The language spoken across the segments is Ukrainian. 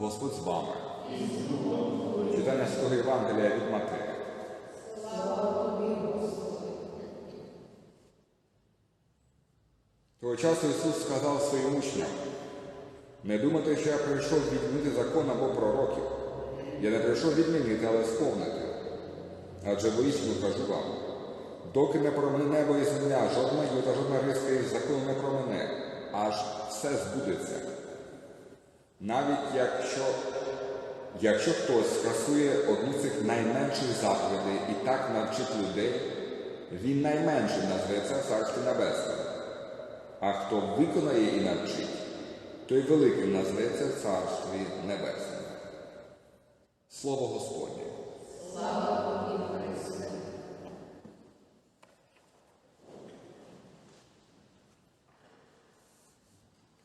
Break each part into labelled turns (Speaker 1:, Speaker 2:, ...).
Speaker 1: Господь з вами. Читання Святого Євангелія від Матея. Того часу Ісус сказав своїм учням, не думайте, що я прийшов відмінити закон або пророків. Я не прийшов відмінити, але сповнити. Адже воістину кажу вам, доки не промине небо і земля, жодна ю та жодна риска із закону не промине, аж все збудеться. Навіть якщо, якщо хтось скасує одну з цих найменших заповідей і так навчить людей, він найменшим назветься Царстві Небесному. А хто виконає і навчить, той великим назветься в Царстві Небесному. Слово Господнє.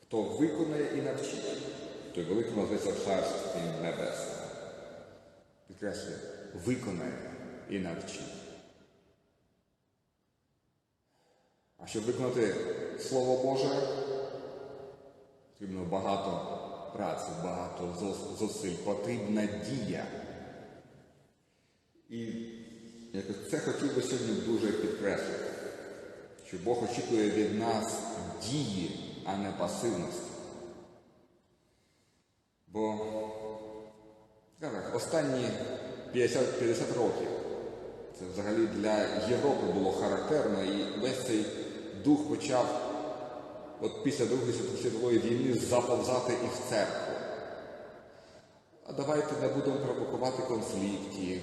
Speaker 1: Хто виконає і навчить, той великим назветься в Царстві Небесному. Підкреслюю, виконає і навчить. А щоб виконати Слово Боже, потрібно багато праці, багато зусиль, потрібна дія. І якось це хотів би сьогодні дуже підкреслити, що Бог очікує від нас дії, а не пасивності. Бо скажімо так, останні 50, 50 років. Це взагалі для Європи було характерно, і весь цей дух почав от після Другої світової війни заповзати і в церкву. А давайте не будемо провокувати конфліктів,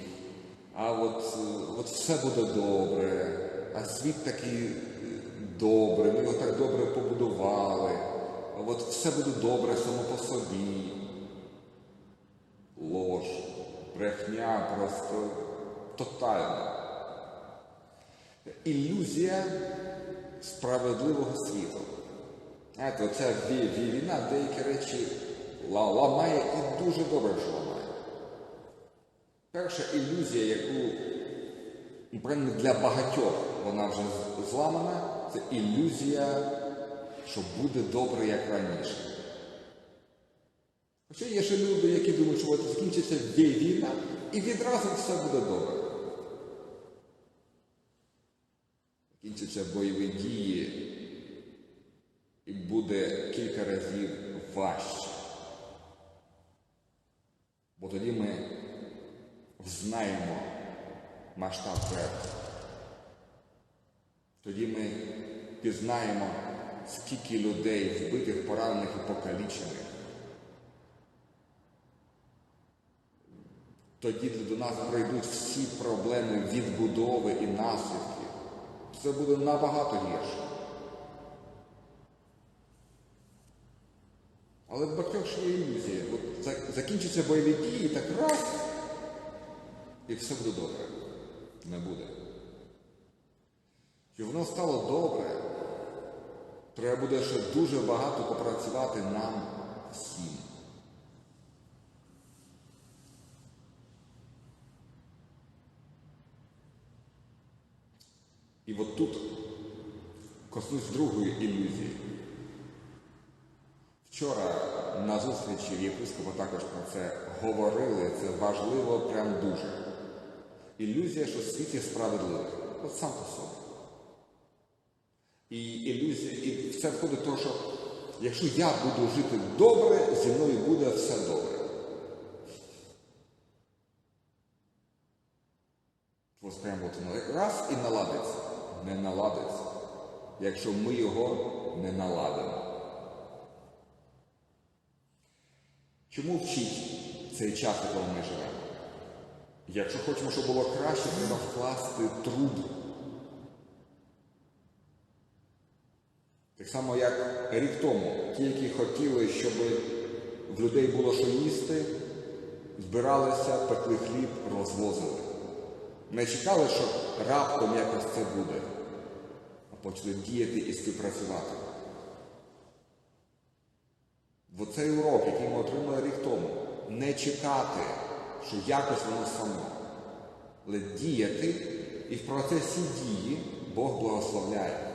Speaker 1: а от, от все буде добре, а світ такий е, добрий, ми його так добре побудували, а от все буде добре само по собі. Брехня просто тотальна. Ілюзія справедливого світу. Знаєте, оця ві- ві- війна деякі речі ламає і дуже добре, що ламає. Перша ілюзія, яку для багатьох вона вже зламана, це ілюзія, що буде добре, як раніше. Хоча є ще люди, які думають, що от закінчиться вій- війна і відразу все буде добре. Закінчаться бойові дії і буде кілька разів важче. Бо тоді ми взнаємо масштаб жертв. Тоді ми пізнаємо, скільки людей вбитих, поранених і покалічених. Тоді до нас пройдуть всі проблеми відбудови і наслідків. Це буде набагато гірше. Але в багатьох ще є ілюзія. От закінчаться бойові дії, так раз, і все буде добре. Не буде. Щоб воно стало добре, треба буде ще дуже багато попрацювати нам всім. От тут коснусь другої ілюзії. Вчора на зустрічі в єпископа також про це говорили, це важливо прям дуже. Ілюзія, що світ є справедливий. От сам по собі. І ілюзія, і в це входить в те, що якщо я буду жити добре, зі мною буде все добре. Ось прямо от воно раз і наладиться. Не наладиться, якщо ми його не наладимо. Чому вчить цей час, в якому ми живемо? Якщо хочемо, щоб було краще, треба вкласти труд. Так само, як рік тому, ті, які хотіли, щоб в людей було що їсти, збиралися, пекли хліб, розвозили. Не чекали, що раптом якось це буде, а почали діяти і співпрацювати. Бо цей урок, який ми отримали рік тому, не чекати, що якось воно само, але діяти, і в процесі дії Бог благословляє.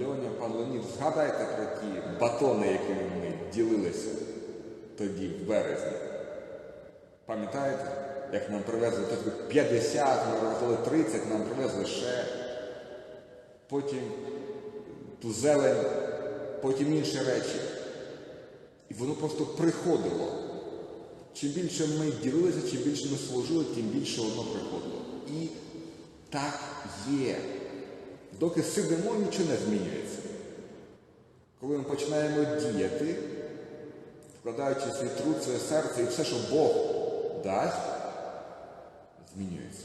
Speaker 1: мільйонів пан Леонід, згадайте про ті батони, якими ми ділилися тоді, в березні. Пам'ятаєте, як нам привезли тоді 50, ми роздали 30, нам привезли ще. Потім ту зелень, потім інші речі. І воно просто приходило. Чим більше ми ділилися, чим більше ми служили, тим більше воно приходило. І так є. Доки сидимо, нічого не змінюється. Коли ми починаємо діяти, вкладаючи свій труд, своє серце і все, що Бог дасть, змінюється.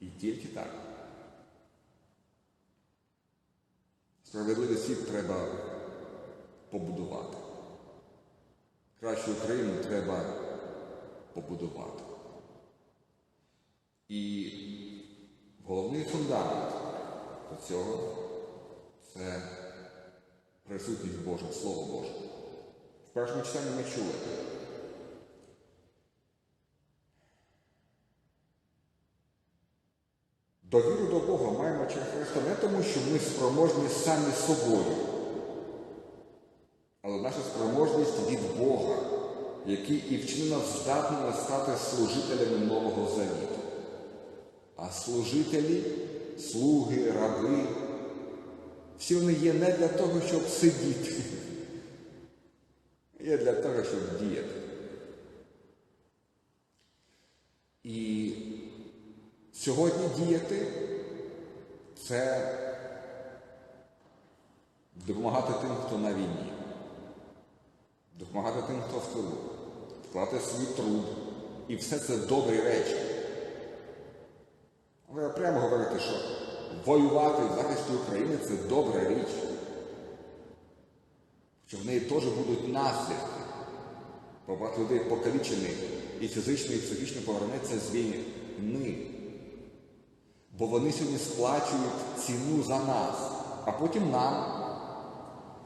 Speaker 1: І тільки так. Справедливий світ треба побудувати. Кращу Україну треба побудувати. І головний фундамент цього це присутність Божа, Слово Боже. Першому читанні ми чули. Довіру до Бога маємо через Христа не тому, що ми спроможні самі собою, але наша спроможність від Бога, який і вчинив здатними стати служителями Нового Завіту. А служителі, слуги, раби, всі вони є не для того, щоб сидіти, є для того, щоб діяти. І сьогодні діяти це допомагати тим, хто на війні, допомагати тим, хто в тилу, вкладати свій труд. І все це добрі речі. Але прямо говорити, що воювати в захисті України це добра річ. Що в неї теж будуть наслідки. Багато людей покалічених і фізично, і психічно повернеться з війни. Бо вони сьогодні сплачують ціну за нас, а потім нам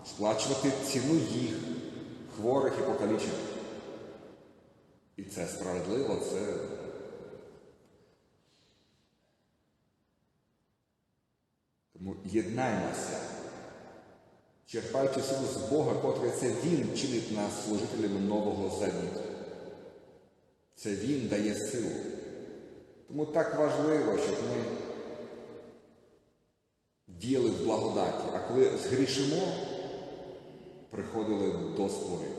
Speaker 1: сплачувати ціну їх, хворих і покалічених. І це справедливо, це. Тому єднаймося, черпаючи силу з Бога, котрий це Він чинить нас служителями Нового Завіту. Це Він дає силу. Тому так важливо, щоб ми діяли в благодаті, а коли згрішимо, приходили до сповіді.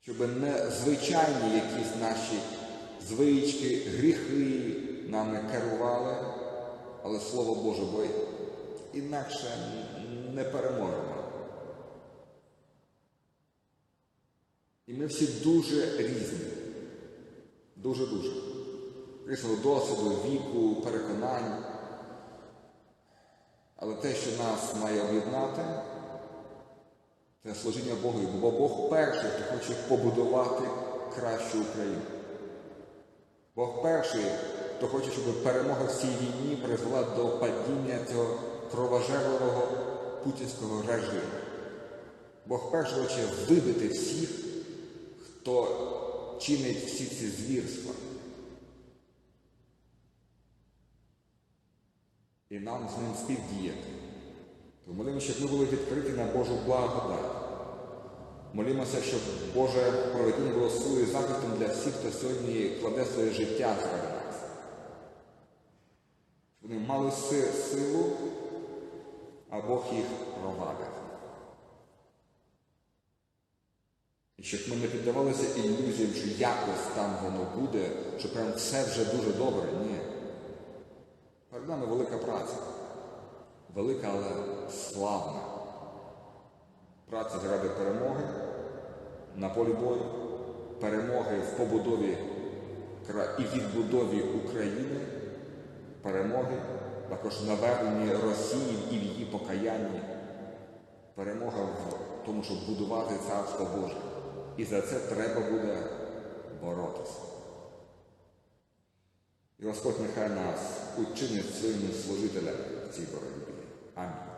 Speaker 1: Щоб не звичайні якісь наші звички, гріхи нами керували, але Слово Боже, бо інакше не переможемо. І ми всі дуже різні. Дуже-дуже. Різного досвіду, віку, переконань. Але те, що нас має об'єднати, це служіння Богу, бо Бог перший, хто хоче побудувати кращу Україну. Бог перший, хто хоче, щоб перемога в цій війні призвела до падіння цього кровожерливого путінського режиму. Бог перший хоче вибити всіх, хто чинить всі ці звірства. І нам з ним співдіяти. Тому молимося, щоб ми були відкриті на Божу благодать. Молимося, щоб Боже проведіння було силою захистом для всіх, хто сьогодні кладе своє життя заради нас. Вони мали силу, а Бог їх провадив. І щоб ми не піддавалися ілюзіям, що якось там воно буде, що прям все вже дуже добре. Ні. Перед нами велика праця. Велика, але славна. Праця заради перемоги на полі бою, перемоги в побудові і відбудові України, перемоги також навернені Росії і в її покаянні, перемога в тому, щоб будувати Царство Боже. І за це треба буде боротися. І Господь нехай нас учинить своїми служителями в цій боротьбі. Амінь.